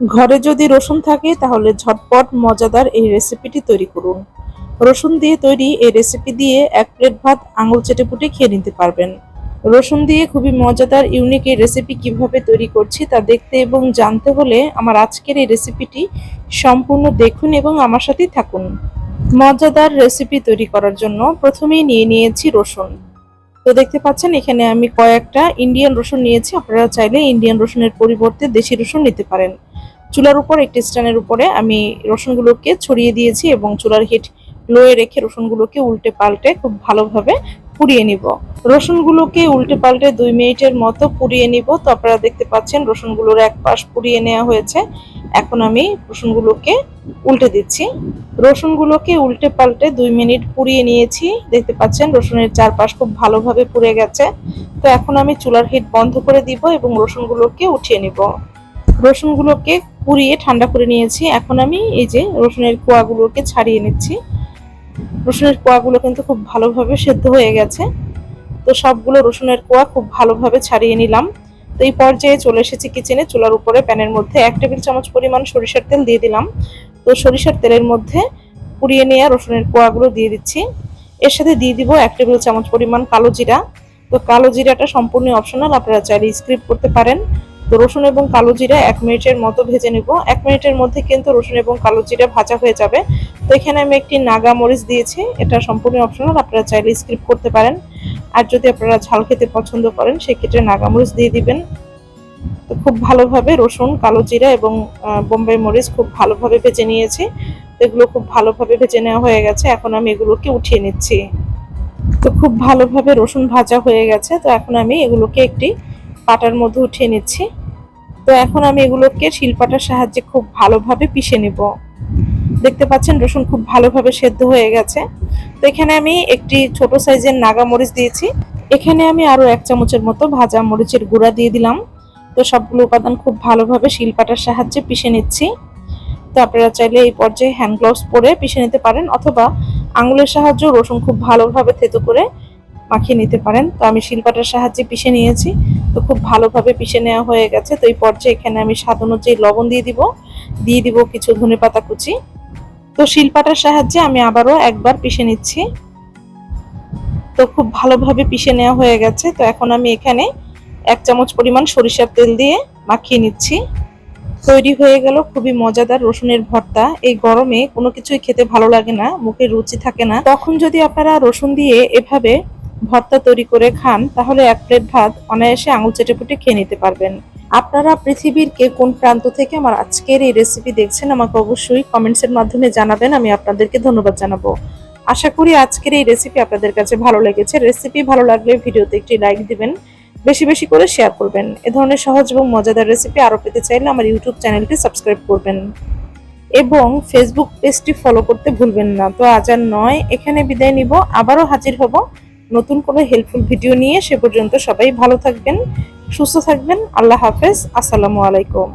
ঘরে যদি রসুন থাকে, তাহলে ঝটপট মজাদার এই রেসিপিটি তৈরি করুন। রসুন দিয়ে তৈরি এই রেসিপি দিয়ে এক প্লেট ভাত আঙুল চেটে পুটে খেয়ে নিতে পারবেন। রসুন দিয়ে খুবই মজাদার ইউনিক এই রেসিপি কীভাবে তৈরি করছি তা দেখতে এবং জানতে হলে আমার আজকের এই রেসিপিটি সম্পূর্ণ দেখুন এবং আমার সাথেই থাকুন। মজাদার রেসিপি তৈরি করার জন্য প্রথমেই নিয়ে নিয়েছি রসুন। তো দেখতে পাচ্ছেন, এখানে আমি কয়েকটা ইন্ডিয়ান রসুন নিয়েছি। আপনারা চাইলে ইন্ডিয়ান রসুনের পরিবর্তে দেশি রসুন নিতে পারেন। চুলার উপর, একটি স্ট্যান্ডের উপরে আমি রসুনগুলোকে ছড়িয়ে দিয়েছি এবং চুলার হিট লোয়ে রেখে রসুনগুলোকে উল্টে পাল্টে খুব ভালোভাবে পুড়িয়ে নিব। রসুনগুলোকে উল্টে পাল্টে দুই মিনিটের মতো পুড়িয়ে নিব। তো আপনারা দেখতে পাচ্ছেন রসুনগুলোর এক পাশ পুড়িয়ে নেওয়া হয়েছে। এখন আমি রসুনগুলোকে উল্টে দিচ্ছি। রসুনগুলোকে উল্টে পাল্টে দুই মিনিট পুড়িয়ে নিয়েছি। দেখতে পাচ্ছেন রসুনের চারপাশ খুব ভালোভাবে পুড়ে গেছে। তো এখন আমি চুলার হিট বন্ধ করে দিব এবং রসুনগুলোকে উঠিয়ে নিব। রসুনগুলোকে পুড়িয়ে ঠান্ডা করে নিয়েছি। এখন আমি এই যে রসুনের কোয়াগুলোকে ছাড়িয়ে নিচ্ছি। রসুনের কোয়াগুলো কিন্তু খুব ভালোভাবে সেদ্ধ হয়ে গেছে। তো সবগুলো রসুনের কোয়া খুব ভালোভাবে ছাড়িয়ে নিলাম। তো এই পর্যায়ে চলে এসেছি কিচেনে চুলার উপরে প্যানের মধ্যে এক টেবিল চামচ পরিমাণ সরিষার তেল দিয়ে দিলাম। তো সরিষার তেলের মধ্যে পুড়িয়ে নেওয়া রসুনের কোয়াগুলো দিয়ে দিচ্ছি। এর সাথে দিয়ে দিব এক টেবিল চামচ পরিমাণ কালো জিরা। তো কালো জিরাটা সম্পূর্ণ অপশনাল আপনারা চাইলে স্ক্রিপ করতে পারেন। তো রসুন এবং কালো জিরা এক মিনিটের মতো ভেজে নেব। এক মিনিটের মধ্যে কিন্তু রসুন এবং কালো জিরা ভাজা হয়ে যাবে। তো এখানে আমি একটি নাগা মরিচ দিয়েছি। এটা সম্পূর্ণ অপশনাল, আপনারা চাইলে স্ক্রিপ করতে পারেন। আর যদি আপনারা ঝাল খেতে পছন্দ করেন, সেক্ষেত্রে নাগা মরিচ দিয়ে দিবেন। তো খুব ভালোভাবে রসুন, কালো জিরা এবং বোম্বাই মরিচ খুব ভালোভাবে ভেজে নিয়েছি। তো এগুলো খুব ভালোভাবে ভেজে নেওয়া হয়ে গেছে। এখন আমি এগুলোকে উঠিয়ে নিচ্ছি। তো খুব ভালোভাবে রসুন ভাজা হয়ে গেছে। তো এখন আমি এগুলোকে একটি পাটার মধ্যে উঠিয়ে নিচ্ছি। তো এখন আমি এগুলোকে শিলপাটার সাহায্যে খুব ভালোভাবে পিষে নেব। দেখতে পাচ্ছেন রসুন খুব ভালোভাবে সেদ্ধ হয়ে গেছে। তো এখানে আমি একটি ছোট সাইজের নাগা মরিচ দিয়েছি। এখানে আমি আরও এক চামচের মতো ভাজা মরিচের গুঁড়া দিয়ে দিলাম। তো সবগুলো উপাদান খুব ভালোভাবে শিলপাটার সাহায্যে পিষে নিচ্ছি। তো আপনারা চাইলে এই পর্যায়ে হ্যান্ড গ্লাভস পরে পিষে নিতে পারেন অথবা আঙুলের সাহায্যে রসুন খুব ভালোভাবে থেতো করে মাখিয়ে নিতে পারেন। তো আমি শিলপাটার সাহায্যে পিষে নিয়েছি। তো খুব ভালোভাবে পিষে নেওয়া হয়ে গেছে। তো এই পর্যায়ে এখানে আমি স্বাদ অনুযায়ী লবণ দিয়ে দিব। দিয়ে দিব কিছু ধনে পাতা কুচি। তো শিলপাটার সাহায্যে আমি আবারও একবার পিষে নিচ্ছি। তো খুব ভালোভাবে পিষে নেওয়া হয়ে গেছে। তো এখন আমি এখানে এক চামচ পরিমাণ সরিষার তেল দিয়ে মাখিয়ে নিচ্ছি। তৈরি হয়ে গেল খুবই মজাদার রসুনের ভর্তা। এই গরমে কোনো কিছুই খেতে ভালো লাগে না, মুখে রুচি থাকে না। তখন যদি আপনারা রসুন দিয়ে এভাবে ভর্তা তৈরি করে খান, তাহলে এক প্লেট ভাত অনায়াসে আঙুল চেটেপুটে খেয়ে নিতে পারবেন। আপনারা পৃথিবীর কে কোন প্রান্ত থেকে আমার আজকের এই রেসিপি দেখছেন, আমাকে অবশ্যই কমেন্টসের মাধ্যমে জানাবেন, আমি আপনাদেরকে ধন্যবাদ জানাব। আশা করি আজকের এই রেসিপি আপনাদের কাছে ভালো লেগেছে। রেসিপি ভালো লাগলে ভিডিওতে একটি লাইক দিবেন, বেশি বেশি করে শেয়ার করবেন। এ ধরনের সহজ এবং মজাদার রেসিপি আরও পেতে চাইলে আমার ইউটিউব চ্যানেলটি সাবস্ক্রাইব করবেন। এবং ফেসবুক পেজটি ফলো করতে ভুলবেন না। তো আজ আর নয়, এখানে বিদায় নিব। আবারও হাজির হব নতুন কোনো হেল্পফুল ভিডিও নিয়ে সে পর্যন্ত সবাই ভালো থাকবেন, সুস্থ থাকবেন। আল্লাহ হাফেজ, আসসালামু আলাইকুম।